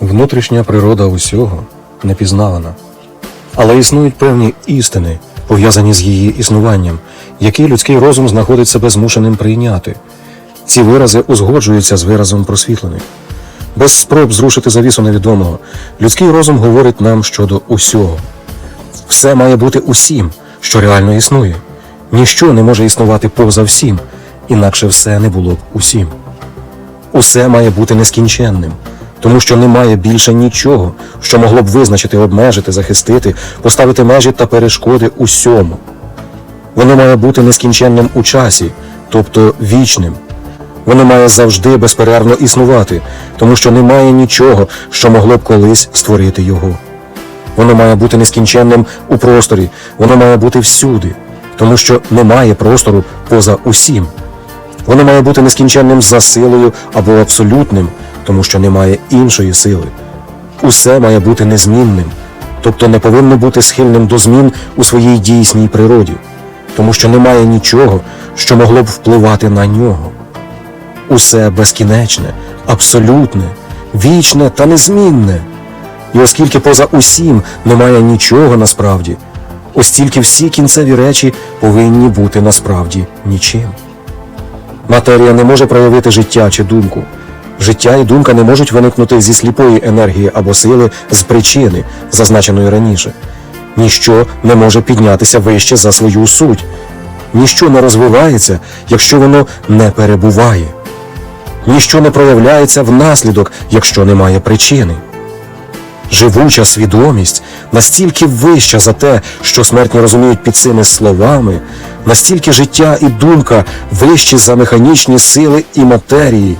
Внутрішня природа усього непізнавана. Але існують певні істини, пов'язані з її існуванням, які людський розум знаходить себе змушеним прийняти. Ці вирази узгоджуються з виразом просвітлених. Без спроб зрушити завісу невідомого, людський розум говорить нам щодо усього. Все має бути усім, що реально існує. Ніщо не може існувати поза всім, інакше все не було б усім. Усе має бути нескінченним, тому що немає більше нічого, що могло б визначити, обмежити, захистити, поставити межі та перешкоди усьому. Воно має бути нескінченним у часі, тобто вічним. Воно має завжди безперервно існувати, тому що немає нічого, що могло б колись створити його. Воно має бути нескінченним у просторі, воно має бути всюди, тому що немає простору поза усім. Воно має бути нескінченним за силою або абсолютним, тому що немає іншої сили. Усе має бути незмінним, тобто не повинно бути схильним до змін у своїй дійсній природі, тому що немає нічого, що могло б впливати на нього. Усе безкінечне, абсолютне, вічне та незмінне. І оскільки поза усім немає нічого насправді, ось тільки всі кінцеві речі повинні бути насправді нічим. Матерія не може проявити життя чи думку. Життя і думка не можуть виникнути зі сліпої енергії або сили з причини, зазначеної раніше. Ніщо не може піднятися вище за свою суть. Ніщо не розвивається, якщо воно не перебуває. Ніщо не проявляється внаслідок, якщо немає причини. Живуча свідомість настільки вища за те, що смертні розуміють під цими словами, настільки життя і думка вищі за механічні сили і матерії.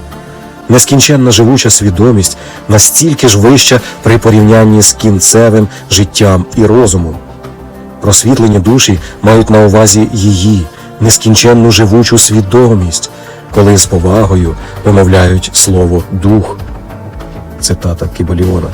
Нескінченна живуча свідомість настільки ж вища при порівнянні з кінцевим життям і розумом. Просвітлені душі мають на увазі її нескінченну живучу свідомість, коли з повагою вимовляють слово дух. Цитата Кібаліона.